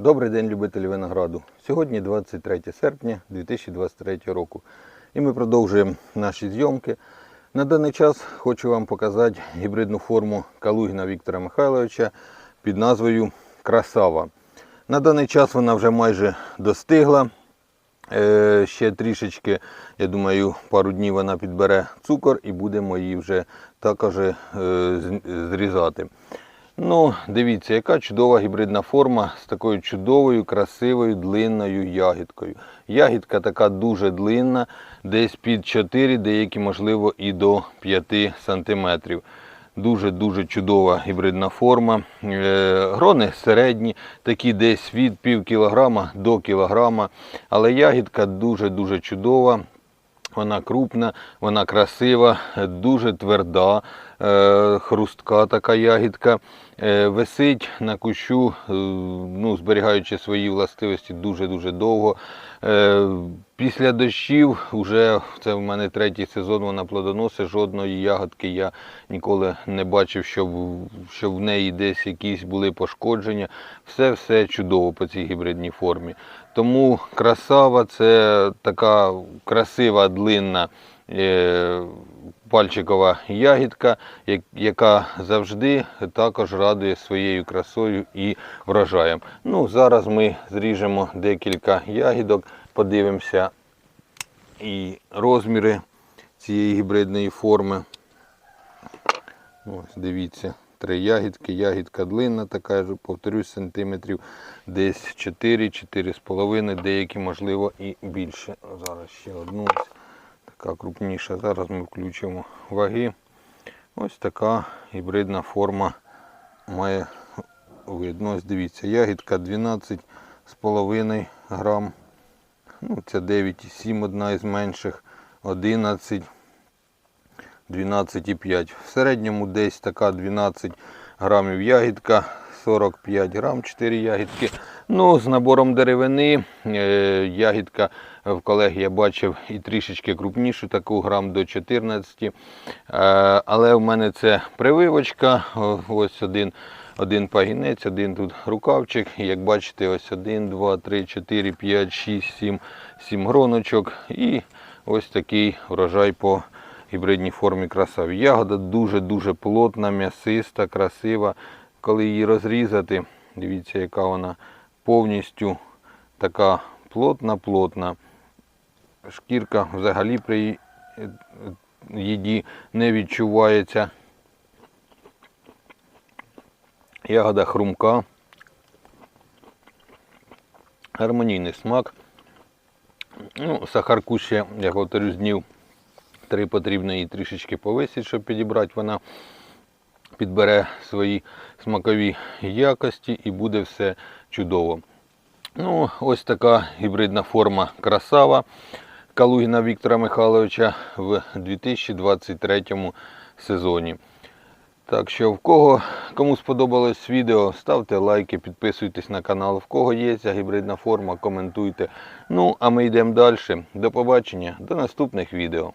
Добрий день, любителі винограду. Сьогодні 23 серпня 2023 року. І ми продовжуємо наші зйомки. На даний час хочу вам показати гібридну форму Калугіна Віктора Михайловича під назвою Красава. На даний час вона вже майже достигла. Е, ще трішечки, я думаю, пару днів вона підбере цукор і будемо її вже також е, зрізати. Ну, дивіться, яка чудова гібридна форма з такою чудовою, красивою, длинною ягідкою. Ягідка така дуже длинна, десь під 4, деякі, можливо, і до 5 сантиметрів. Дуже-дуже чудова гібридна форма. Е, Грони середні, такі десь від пів кілограма до кілограма. Але ягідка дуже-дуже чудова. Вона крупна, вона красива, дуже тверда, хрустка така ягідка. Е, Висить на кущу, е, ну, зберігаючи свої властивості дуже-дуже довго. Е, Після дощів, вже це в мене третій сезон, вона плодоносить, жодної ягодки я ніколи не бачив, щоб, щоб в неї десь якісь були пошкодження. Все-все чудово по цій гібридній формі. Тому красава це така красива, длинна е, пальчикова ягідка, яка завжди також радує своєю красою і врожаєм. Ну, зараз ми зріжемо декілька ягідок, подивимося і розміри цієї гібридної форми. Ось, дивіться, три ягідки. Ягідка длинна, така я повторюсь, сантиметрів десь 4, 4,5, деякі, можливо, і більше. Зараз ще одну ось така крупніша. Зараз ми включимо ваги. Ось така гібридна форма має видно. Ось дивіться, ягідка 12,5 грам. Ну, це 9,7 одна із менших, 11, 12,5. В середньому десь така 12 грамів ягідка, 45 грам 4 ягідки. Ну, з набором деревини е, ягідка в колеги я бачив і трішечки крупнішу, таку грам до 14. Е, але в мене це прививочка. Ось один, один пагінець, один тут рукавчик. Як бачите, ось 1, 2, 3, 4, 5, 6, 7, 7 гроночок. І ось такий врожай по гібридній формі красаві. Ягода дуже-дуже плотна, м'ясиста, красива. Коли її розрізати, дивіться, яка вона повністю така плотна-плотна. Шкірка взагалі при їді не відчувається. Ягода хрумка. Гармонійний смак. Ну, сахарку ще, я повторюсь, днів три потрібно її трішечки повисити, щоб підібрати. Вона підбере свої смакові якості і буде все чудово. Ну, ось така гібридна форма красава Калугіна Віктора Михайловича в 2023 сезоні. Так що, в кого кому сподобалось відео, ставте лайки, підписуйтесь на канал. В кого є ця гібридна форма, коментуйте. Ну, а ми йдемо далі. До побачення, до наступних відео.